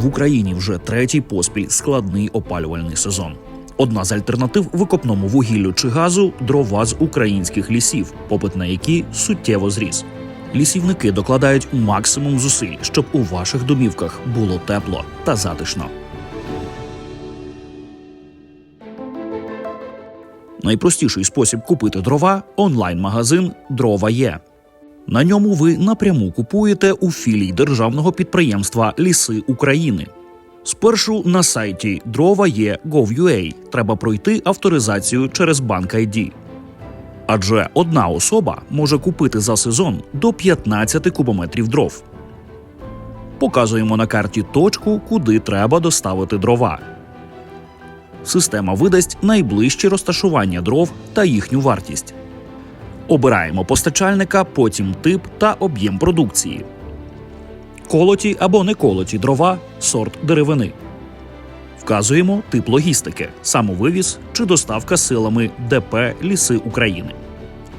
В Україні вже третій поспіль складний опалювальний сезон. Одна з альтернатив викопному вугіллю чи газу дрова з українських лісів, попит на які суттєво зріс. Лісівники докладають максимум зусиль, щоб у ваших домівках було тепло та затишно. Найпростіший спосіб купити дрова онлайн-магазин Дрова є. На ньому ви напряму купуєте у філії державного підприємства Ліси України. Спершу на сайті дрова є Gov.ua треба пройти авторизацію через банк ID. Адже одна особа може купити за сезон до 15 кубометрів дров. Показуємо на карті точку, куди треба доставити дрова. Система видасть найближче розташування дров та їхню вартість. Обираємо постачальника, потім тип та об'єм продукції. Колоті або не колоті дрова, сорт деревини. Вказуємо тип логістики, самовивіз чи доставка силами ДП Ліси України.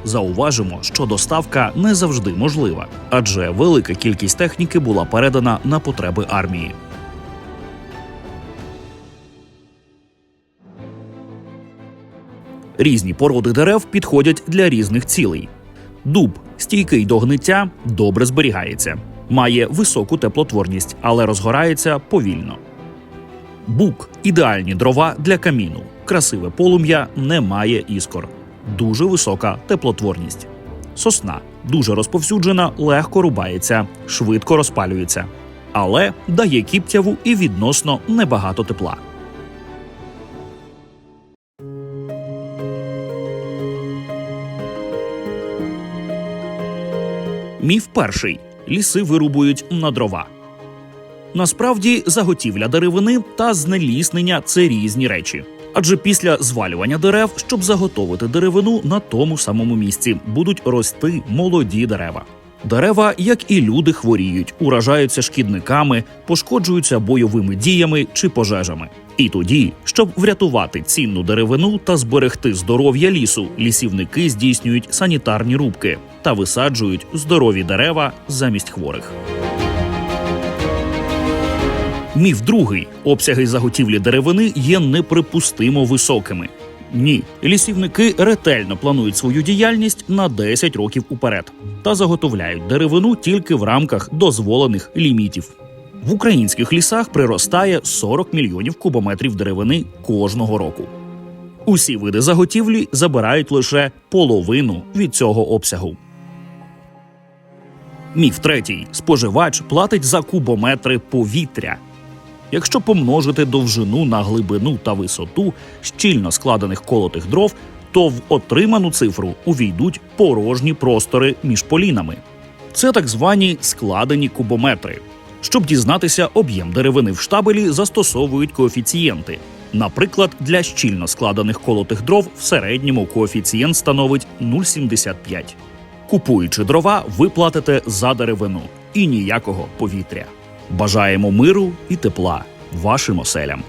Зауважимо, що доставка не завжди можлива, адже велика кількість техніки була передана на потреби армії. Різні породи дерев підходять для різних цілей. Дуб стійкий до гниття, добре зберігається, має високу теплотворність, але розгорається повільно. Бук ідеальні дрова для каміну. Красиве полум'я не має іскор. Дуже висока теплотворність. Сосна дуже розповсюджена, легко рубається, швидко розпалюється, але дає кіптяву і відносно небагато тепла. Міф перший: ліси вирубують на дрова. Насправді, заготівля деревини та знеліснення це різні речі. Адже після звалювання дерев, щоб заготовити деревину на тому самому місці, будуть рости молоді дерева. Дерева, як і люди, хворіють, уражаються шкідниками, пошкоджуються бойовими діями чи пожежами. І тоді, щоб врятувати цінну деревину та зберегти здоров'я лісу, лісівники здійснюють санітарні рубки та висаджують здорові дерева замість хворих. Міф другий: обсяги заготівлі деревини є неприпустимо високими. Ні, лісівники ретельно планують свою діяльність на 10 років уперед та заготовляють деревину тільки в рамках дозволених лімітів. В українських лісах приростає 40 мільйонів кубометрів деревини кожного року. Усі види заготівлі забирають лише половину від цього обсягу. Міф третій: споживач платить за кубометри повітря. Якщо помножити довжину на глибину та висоту щільно складених колотих дров, то в отриману цифру увійдуть порожні простори між полінами. Це так звані складені кубометри. Щоб дізнатися об'єм деревини в штабелі, застосовують коефіцієнти. Наприклад, для щільно складених колотих дров в середньому коефіцієнт становить 0,75. Купуючи дрова, ви платите за деревину і ніякого повітря. Бажаємо миру і тепла вашим оселям.